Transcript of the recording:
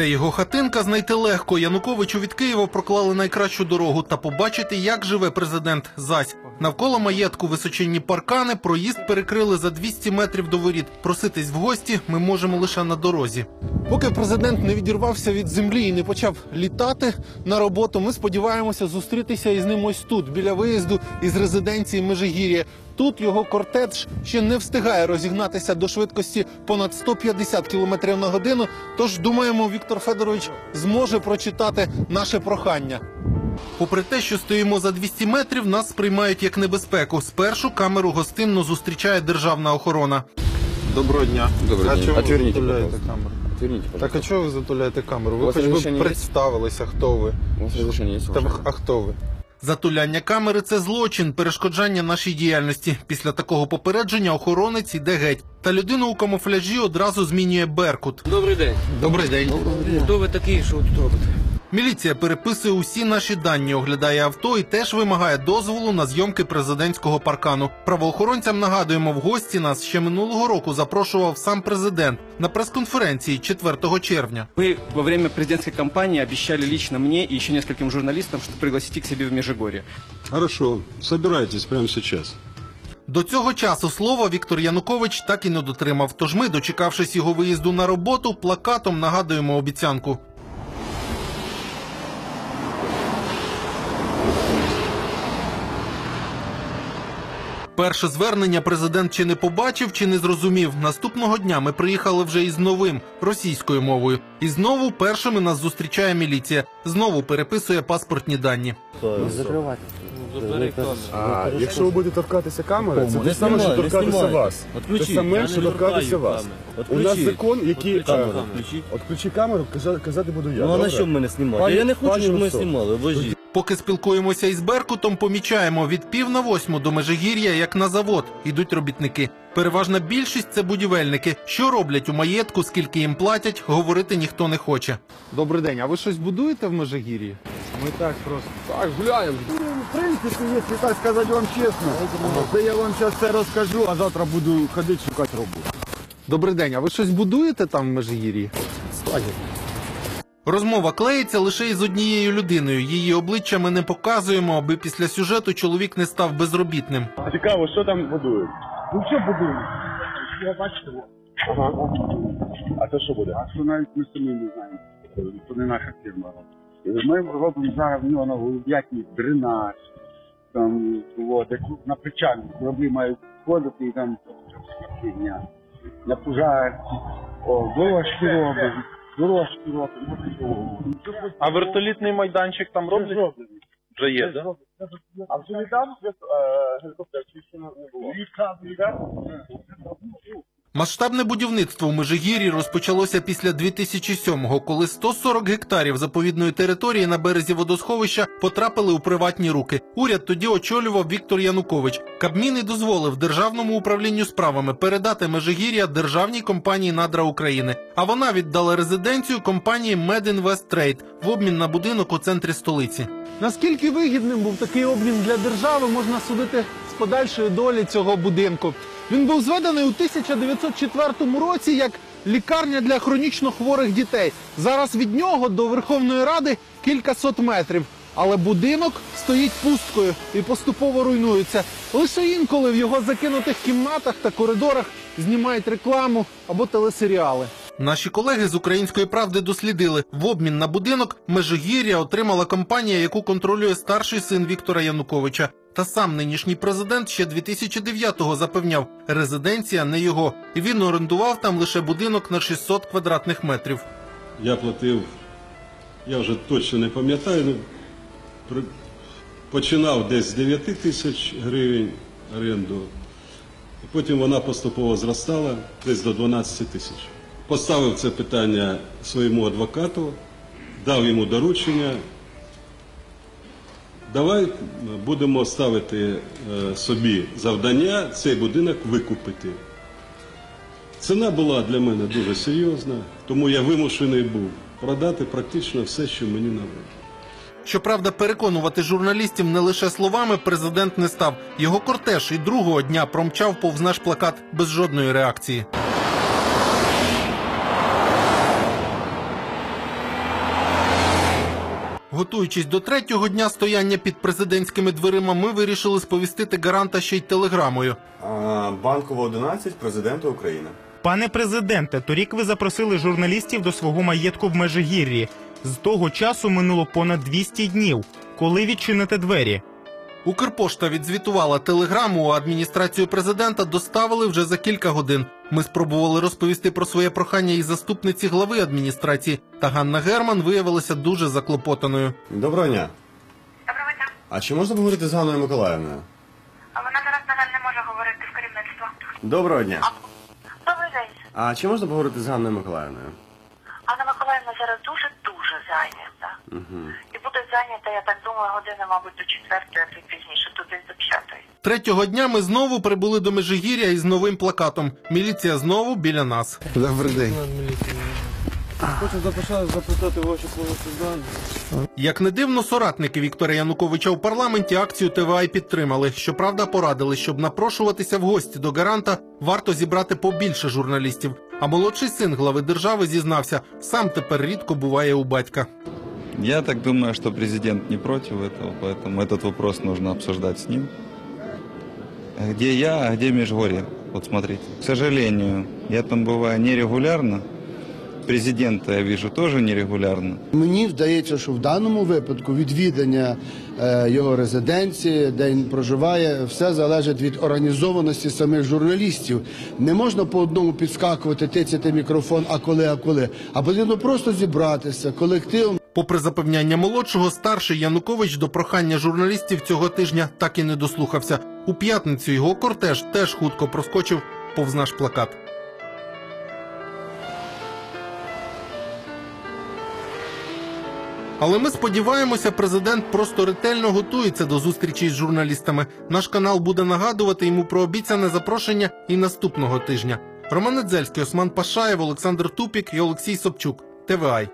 Його хатинка знайти легко. Януковичу від Києва проклали найкращу дорогу та побачити, як живе президент. Зась навколо маєтку височенні паркани. Проїзд перекрили за 200 метрів до воріт. Проситись в гості ми можемо лише на дорозі. Поки президент не відірвався від землі і не почав літати на роботу, ми сподіваємося зустрітися із ним ось тут, біля виїзду із резиденції Межигір'я. Тут його кортедж ще не встигає розігнатися до швидкості понад 150 км на годину. Тож думаємо, Віктор Федорович зможе прочитати наше прохання. Попри те, що стоїмо за 200 метрів, нас сприймають як небезпеку. Спершу камеру гостинно зустрічає державна охорона. Доброго дня. Добрый а день. чого ви затуляєте пожалуйста. камеру? Отверните, Так пожалуйста. а чого ви затуляєте камеру? У Ви вас хоч би разрешение представилися, хто ви. У вас разрешение есть? Та ви- а хто ви? Затуляння камери це злочин, перешкоджання нашій діяльності. Після такого попередження охоронець іде геть. Та людину у камуфляжі одразу змінює Беркут. Добрий день. Добрий день. Хто ви такий, що ви тут робите? Міліція переписує усі наші дані, оглядає авто і теж вимагає дозволу на зйомки президентського паркану. Правоохоронцям нагадуємо, в гості нас ще минулого року запрошував сам президент на прес-конференції 4 червня. Вы во время президентской кампании обещали лично мне и еще нескольким журналистам, что пригласите к себе в Межигорье. Хорошо, собирайтесь прямо сейчас. До цього часу слова Віктор Янукович так і не дотримав. Тож ми, дочекавшись його виїзду на роботу, плакатом нагадуємо обіцянку. Перше звернення президент чи не побачив, чи не зрозумів. Наступного дня ми приїхали вже із новим російською мовою. І знову першими нас зустрічає міліція. Знову переписує паспортні дані. А якщо ви будете торкатися камери, це Не те саме, що торкатися вас. Те саме, що торкатися вас. У нас закон, який... Е, включи. Отключи камеру, казати буду я. Ну а на що мене знімати? Я не хочу, щоб мене знімали. Обожіть. Поки спілкуємося із Беркутом, помічаємо від пів на восьму до Межигір'я, як на завод, ідуть робітники. Переважна більшість це будівельники. Що роблять у маєтку, скільки їм платять, говорити ніхто не хоче. Добрий день. А ви щось будуєте в Межигір'ї? Так, просто так гуляємо. Ну, В принципі, якщо так сказати вам чесно, то я вам зараз це розкажу, а завтра буду ходити шукати роботу. Добрий день. А ви щось будуєте там в Межигір'ї? Розмова клеїться лише із однією людиною. Її обличчя ми не показуємо, аби після сюжету чоловік не став безробітним. Цікаво, що там будують? Ну що будують? Я бачите. Ага. А це що буде? А що навіть ми самі не знаємо. Це не наша фірма. Ми робимо зараз в нього на голуб'ятні дренаж, там, от, як на причалі кораблі мають сходити і там. На пожарці, о, дорожки робимо, дорожки. А вертолітний майданчик там роблять? Вже є, так? А вже не там гелікоптер чи ще не було? Масштабне будівництво в Межигір'ї розпочалося після 2007-го, коли 140 гектарів заповідної території на березі водосховища потрапили у приватні руки. Уряд тоді очолював Віктор Янукович. Кабмін і дозволив державному управлінню справами передати Межигір'я державній компанії Надра України. А вона віддала резиденцію компанії Медінвесттрейд в обмін на будинок у центрі столиці. Наскільки вигідним був такий обмін для держави, можна судити з подальшої долі цього будинку. Він був зведений у 1904 році як лікарня для хронічно хворих дітей. Зараз від нього до Верховної Ради кілька сот метрів. Але будинок стоїть пусткою і поступово руйнується. Лише інколи в його закинутих кімнатах та коридорах знімають рекламу або телесеріали. Наші колеги з української правди дослідили в обмін на будинок Межигір'я отримала компанія, яку контролює старший син Віктора Януковича. Та сам нинішній президент ще 2009-го запевняв, резиденція не його. І Він орендував там лише будинок на 600 квадратних метрів. Я платив, я вже точно не пам'ятаю, ну, починав десь з 9 тисяч гривень оренду, потім вона поступово зростала десь до 12 тисяч. Поставив це питання своєму адвокату, дав йому доручення. Давай будемо ставити е, собі завдання цей будинок викупити. Ціна була для мене дуже серйозна, тому я вимушений був продати практично все, що мені належить. Щоправда, переконувати журналістів не лише словами президент не став. Його кортеж і другого дня промчав повз наш плакат без жодної реакції. Готуючись до третього дня стояння під президентськими дверима, ми вирішили сповістити гаранта ще й телеграмою. А, Банкова 11 президента України. Пане президенте, торік ви запросили журналістів до свого маєтку в Межигір'ї. З того часу минуло понад 200 днів. Коли відчините двері? Укрпошта відзвітувала телеграму, а адміністрацію президента доставили вже за кілька годин. Ми спробували розповісти про своє прохання і заступниці глави адміністрації, та Ганна Герман виявилася дуже заклопотаною. Доброго дня. Доброго дня. А чи можна поговорити з Ганною Миколаївною? А Вона зараз, на жаль, не може говорити в керівництво. Доброго дня. Добрий день. А чи можна поговорити з Ганною Миколаївною? Анна Миколаївна зараз дуже-дуже зайнята. Угу. І буде зайнята, я так думаю, години, мабуть, до четвертої, а то й пізніше, тут десь до п'ятої. Третього дня ми знову прибули до Межигір'я із новим плакатом. Міліція знову біля нас. Хочу запитати, запитати ваші правосуддання. Як не дивно, соратники Віктора Януковича у парламенті акцію ТВА підтримали. Щоправда, порадили, щоб напрошуватися в гості до гаранта, варто зібрати побільше журналістів. А молодший син глави держави зізнався, сам тепер рідко буває у батька. Я так думаю, что президент не против этого, поэтому этот вопрос нужно обсуждать с ним. А Где я, а где Межгорье? Вот смотрите. К сожалению, я там бываю нерегулярно. Президента я вижу тоже нерегулярно. Мені здається, що в даному випадку відвідання е, його резиденції, де він проживає, все залежить від організованості самих журналістів. Не можна по одному підскакувати, тицяти мікрофон, а коли, а коли. А потрібно просто зібратися колективом. Попри запевняння молодшого, старший Янукович до прохання журналістів цього тижня так і не дослухався. У п'ятницю його кортеж теж хутко проскочив повз наш плакат. Але ми сподіваємося, президент просто ретельно готується до зустрічі з журналістами. Наш канал буде нагадувати йому про обіцяне запрошення і наступного тижня. Роман Недзельський, Осман Пашаєв, Олександр Тупік і Олексій Собчук. ТВАЙ.